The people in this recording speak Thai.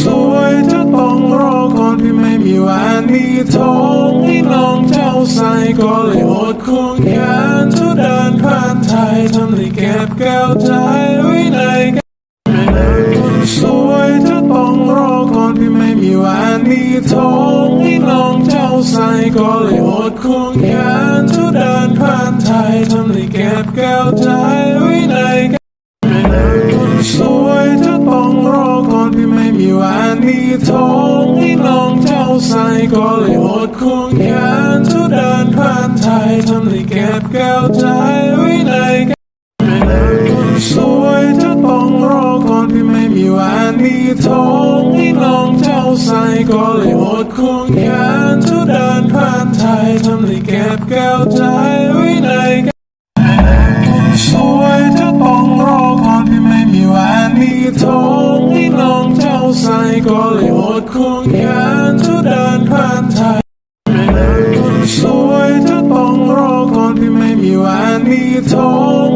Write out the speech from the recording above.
สวยจะต้องรอก่อนพี่ไม่มีแหวนมีทองให้น้องเจ้าใส่ก็เลยอดควงแขนเธอเดินผ่านไทยทำให้เก็บแก้วใจไว้ในกสวยจะต้องรอก่อนพี่ไม่มีแหวนมีทองให้น้องเจ้าใส่ก็เลยอดควงแขนเธอเดินผ่านไทยทำให้เก็บแก้วใจ มีทองให้น้องเจ้าใส่ก็เลยอดควงแขนเธอเดินผ่านไทยทำให้เก็บแก้วใจไว้ในกระสวยจะต้องรอก่อนพี่ไม่มีแหวนมีทองให้น้องเจ้าใส่ก็เลยอดควงแขนเธอเดินผ่านไทยทำให้เก็บแก้วใจไว้ ก็เลยอดควงแขนทุอเดินผ่านไทยไม่เลยคนสวยเธอต้องรอก่อนที่ไม่มีหวันนี้ทอง